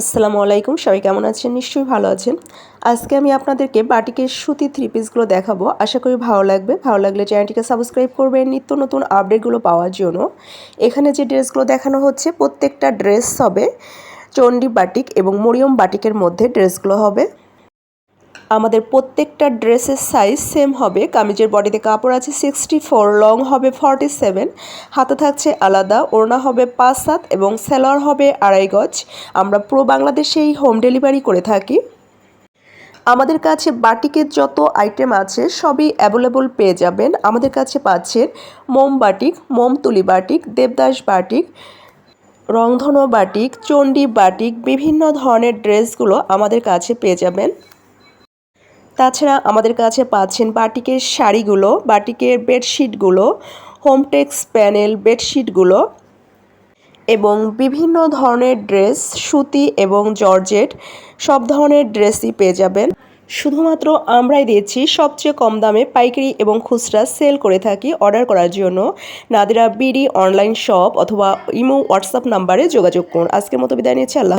আসসালামু আলাইকুম, সবাই কেমন আছেন? নিশ্চয়ই ভালো আছেন। আজকে আমি আপনাদেরকে বাটিকের সুতি থ্রি পিসগুলো দেখাবো। আশা করি ভালো লাগবে। ভালো লাগলে চ্যানেলটিকে সাবস্ক্রাইব করবেন। নিত্য নতুন আপডেটগুলো পাওয়ার জন্য। এখানে যে ড্রেসগুলো দেখানো হচ্ছে, প্রত্যেকটা ড্রেস হবে। চণ্ডী বাটিক এবং মরিয়ম বাটিকের মধ্যে ড্রেসগুলো হবে। আমাদের প্রত্যেকটা ড্রেসের সাইজ সেম হবে। কামিজের বডিতে কাপড় আছে সিক্সটি ফোর লং হবে ফর্টি সেভেন হাতে থাকছে আলাদা, ওড়না হবে পাঁচ সাত এবং সেলর হবে আড়াই গজ। আমরা পুরো বাংলাদেশেই হোম ডেলিভারি করে থাকি। আমাদের কাছে বাটিকের যত আইটেম আছে সবই অ্যাভেলেবল পেয়ে যাবেন। আমাদের কাছে পাচ্ছেন মোম বাটিক, মোম তুলি বাটিক, দেবদাস বাটিক, রংধনু বাটিক, চণ্ডী বাটিক, বিভিন্ন ধরনের ড্রেসগুলো আমাদের কাছে পেয়ে যাবেন। তাছাড়া আমাদের কাছে পাচ্ছেন বাটিকের শাড়িগুলো, বাটিকের বেডশিটগুলো, হোমটেক্স প্যানেল বেডশিটগুলো এবং বিভিন্ন ধরনের ড্রেস, সুতি এবং জর্জেট, সব ধরনের ড্রেসই পেয়ে যাবেন। শুধুমাত্র আমরাই দিচ্ছি, সবচেয়ে কম দামে পাইকারি এবং খুচরা সেল করে থাকি অর্ডার করার জন্য। নাদিরা বিডি অনলাইন শপ অথবা ইমো হোয়াটসঅ্যাপ নাম্বারে যোগাযোগ করুন। আজকের মতো বিদায় নিচ্ছি, আল্লাহ